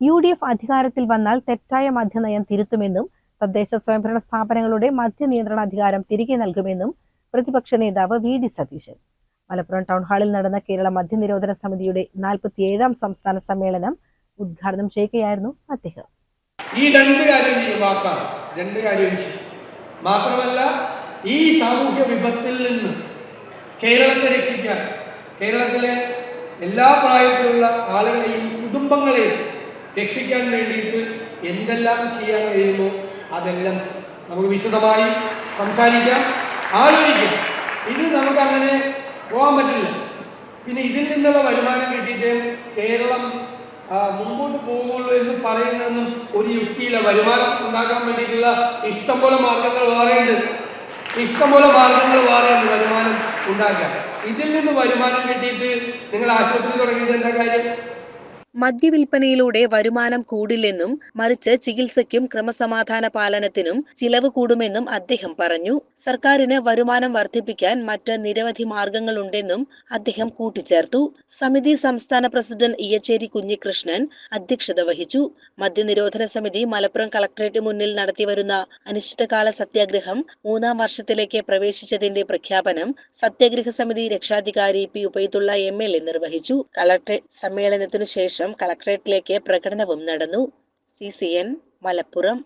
U D F അധികാരത്തിൽ വന്നാൽ തെറ്റായ മദ്യനയം തിരുത്തുമെന്നും തദ്ദേശ സ്വയംഭരണ സ്ഥാപനങ്ങളുടെ മദ്യനിയന്ത്രണ അധികാരം തിരികെ നൽകുമെന്നും പ്രതിപക്ഷ നേതാവ് V D Satheesan. Malappuram town ഹാളിൽ നടന്ന കേരള മദ്യനിരോധന സമിതിയുടെ നാൽപ്പത്തിയേഴാം സംസ്ഥാന സമ്മേളനം ഉദ്ഘാടനം ചെയ്യുകയായിരുന്നു അദ്ദേഹം. ഈ രണ്ട് കാര്യം രണ്ട് കാര്യം മാത്രമല്ല ഈ സാമൂഹ്യ വിപത്തിൽ നിന്ന് കേരളത്തെ രക്ഷിക്കാൻ കേരളത്തിലെ എല്ലാ പ്രായത്തിലുള്ള ആളുകളെയും കുടുംബങ്ങളെയും രക്ഷിക്കാൻ വേണ്ടിയിട്ട് എന്തെല്ലാം ചെയ്യാൻ കഴിയുമോ അതെല്ലാം നമുക്ക് വിശദമായി സംസാരിക്കാം. ആലോചിക്കാം. ഇത് നമുക്ക് അങ്ങനെ പോകാൻ പറ്റില്ല. പിന്നെ ഇതിൽ നിന്നുള്ള വരുമാനം കിട്ടിയിട്ട് കേരളം മുമ്പോട്ട് പോകുള്ളൂ എന്ന് പറയുന്നതൊന്നും ഒരു യുക്തിയില്ല. വരുമാനം ഉണ്ടാക്കാൻ വേണ്ടിയിട്ടുള്ള ഇഷ്ടംപോലെ മാർഗങ്ങൾ വേറെയുണ്ട് ഇഷ്ടംപോലെ മാർഗങ്ങൾ വേറെയുണ്ട് വരുമാനം ഉണ്ടാക്കാൻ. ഇതിൽ നിന്ന് വരുമാനം കിട്ടിയിട്ട് നിങ്ങൾ ആശുപത്രി തുടങ്ങിയിട്ട് എന്താ കാര്യം? മദ്യവിൽപ്പനയിലൂടെ വരുമാനം കൂടില്ലെന്നും മറിച്ച് ചികിത്സയ്ക്കും ക്രമസമാധാന പാലനത്തിനും ചിലവ് കൂടുമെന്നും അദ്ദേഹം പറഞ്ഞു. സർക്കാരിന് വരുമാനം വർദ്ധിപ്പിക്കാൻ മറ്റ് നിരവധി മാർഗങ്ങളുണ്ടെന്നും അദ്ദേഹം കൂട്ടിച്ചേർത്തു. സമിതി സംസ്ഥാന പ്രസിഡന്റ് ഇയച്ചേരി കുഞ്ഞികൃഷ്ണൻ അധ്യക്ഷത വഹിച്ചു. മദ്യനിരോധന സമിതി മലപ്പുറം കളക്ടറേറ്റ് മുന്നിൽ നടത്തിവരുന്ന അനിശ്ചിതകാല സത്യാഗ്രഹം മൂന്നാം വർഷത്തിലേക്ക് പ്രവേശിച്ചതിന്റെ പ്രഖ്യാപനം സത്യാഗ്രഹ സമിതി രക്ഷാധികാരി P Ubaidullah M L A നിർവഹിച്ചു. കളക്ടറേറ്റ് സമ്മേളനത്തിനു ശേഷം കളക്ടറേറ്റിലേക്ക് പ്രകടനവും നടന്നു. C C N Malappuram